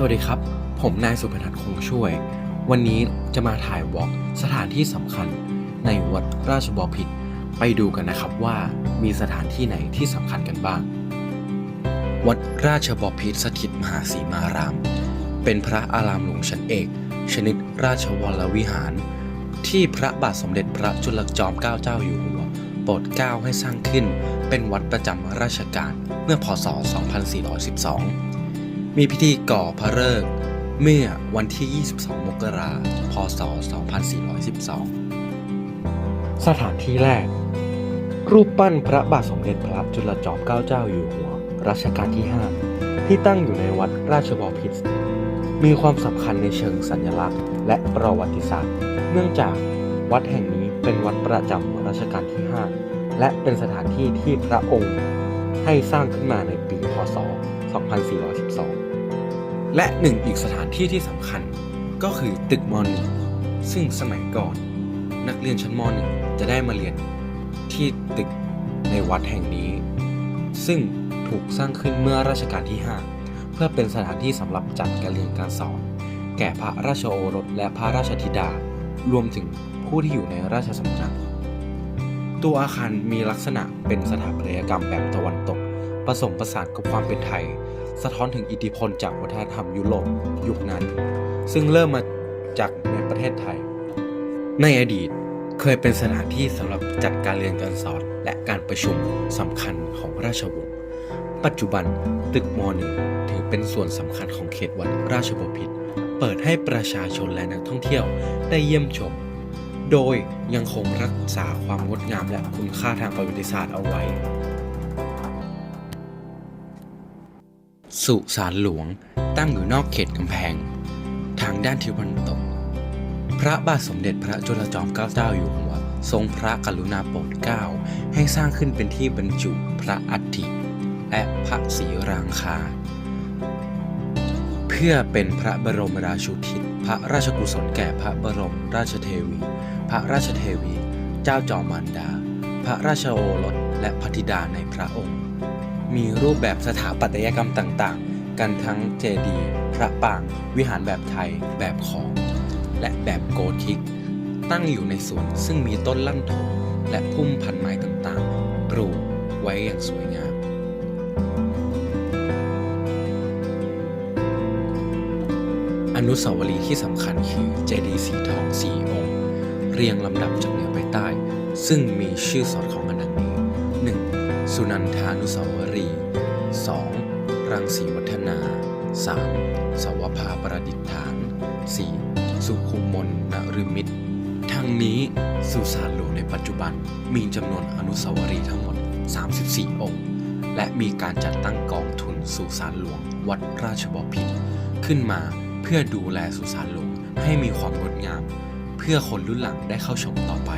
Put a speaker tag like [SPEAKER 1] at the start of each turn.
[SPEAKER 1] สวัสดีครับ ผมนายสุพนัทคงช่วย วันนี้จะมาถ่ายวอล์กสถานที่สำคัญในวัดราชบพิตรไปดูกันนะครับว่ามีสถานที่ไหนที่สำคัญกันบ้าง วัดราชบพิตรสถิตมหาสีมาราม เป็นพระอารามหลวงชั้นเอก ชนิดราชวรวิหาร ที่พระบาทสมเด็จพระจุลจอมเกล้าเจ้าอยู่หัวโปรดเกล้าให้สร้างขึ้น เป็นวัดประจำราชการเมื่อพศ 2412 มีพิธีก่อพระฤกษ์เมื่อวันที่ 22 มกราคม พศ 2412 สถานที่แรก รูปปั้นพระบาทสมเด็จพระจุลจอมเกล้าเจ้าอยู่หัว รัชกาลที่ 5 ที่ตั้งอยู่ในวัดราชบพิตรมีความสำคัญในเชิงสัญลักษณ์ และประวัติศาสตร์ เนื่องจากวัดแห่งนี้เป็นวัดประจำรัชกาลที่ 5 และเป็นสถานที่ที่พระองค์ให้สร้างขึ้นมาในปี พศ 2412 และหนึ่งอีกสถานที่ที่สำคัญก็คือตึกมหนึ่งซึ่งสมัยก่อน นักเรียนชั้นมหนึ่งจะได้มาเรียนที่ตึกในวัดแห่งนี้ ซึ่งถูกสร้างขึ้นเมื่อรัชกาลที่ 5 เพื่อเป็นสถานที่สำหรับจัดการเรียนการสอน แก่พระราชโอรสและพระราชธิดา รวมถึงผู้ที่อยู่ในราชสำนัก ตัวอาคารมีลักษณะเป็นสถาปัตยกรรมแบบตะวันตก ผสมผสานกับความเป็นไทย สะท้อนถึงอิทธิพลจากวัฒนธรรมยุโรปยุคนั้น ซึ่งเริ่มมาจากในประเทศไทย ในอดีตเคยเป็นสถานที่สำหรับจัดการเรียนการสอนและการประชุมสำคัญของราชวงศ์ปัจจุบันตึกมหนึ่งถือเป็นส่วนสำคัญของเขตวัดราชบพิตรเปิดให้ประชาชนและนักท่องเที่ยวได้เยี่ยมชม โดยยังคงรักษาความงดงามและคุณค่าทางประวัติศาสตร์เอาไว้ สุสานหลวงตั้งอยู่นอกเขตกำแพง ทางด้านทิวันตก พระบาทสมเด็จพระจุลจอมเกล้าเจ้าอยู่หัวทรงพระกรุณาโปรดเกล้าให้สร้างขึ้นเป็นที่บรรจุพระอัฐิและพระศรีรางคา เพื่อเป็นพระบรมราชูทิศพระราชกุศลแก่พระบรมราชเทวี พระราชเทวี เจ้าจอมมารดา พระราชโอรสและพระธิดาในพระองค์ มีรูปแบบสถาปัตยกรรมต่างๆ กันทั้งเจดีย์พระปางวิหารแบบไทย แบบขอมและแบบโกธิก ตั้งอยู่ในสวนซึ่งมีต้นลั่นทมและพุ่มพันไม้ต่างๆปลูกไว้อย่างสวยงามอนุสาวรีย์ที่สำคัญคือเจดีย์สีทองสี่องค์ เรียงลำดับจากเหนือไปใต้ ซึ่งมีชื่อสอดคล้องกันดังนี้ 1. สุนันทานุสาวรีย์ 2. รังสีวัฒนา 3. สวภาประดิษฐาน 4. สุขุมมนนฤมิตรทั้งนี้สุสานหลวงในปัจจุบันมีจำนวนอนุสาวรีย์ทั้งหมด 34 องค์ และมีการจัดตั้งกองทุนสุสานหลวง วัดราชบพิตรขึ้นมาเพื่อดูแลสุสานหลวงให้มีความงดงาม เพื่อคนรุ่นหลังได้เข้าชมต่อไป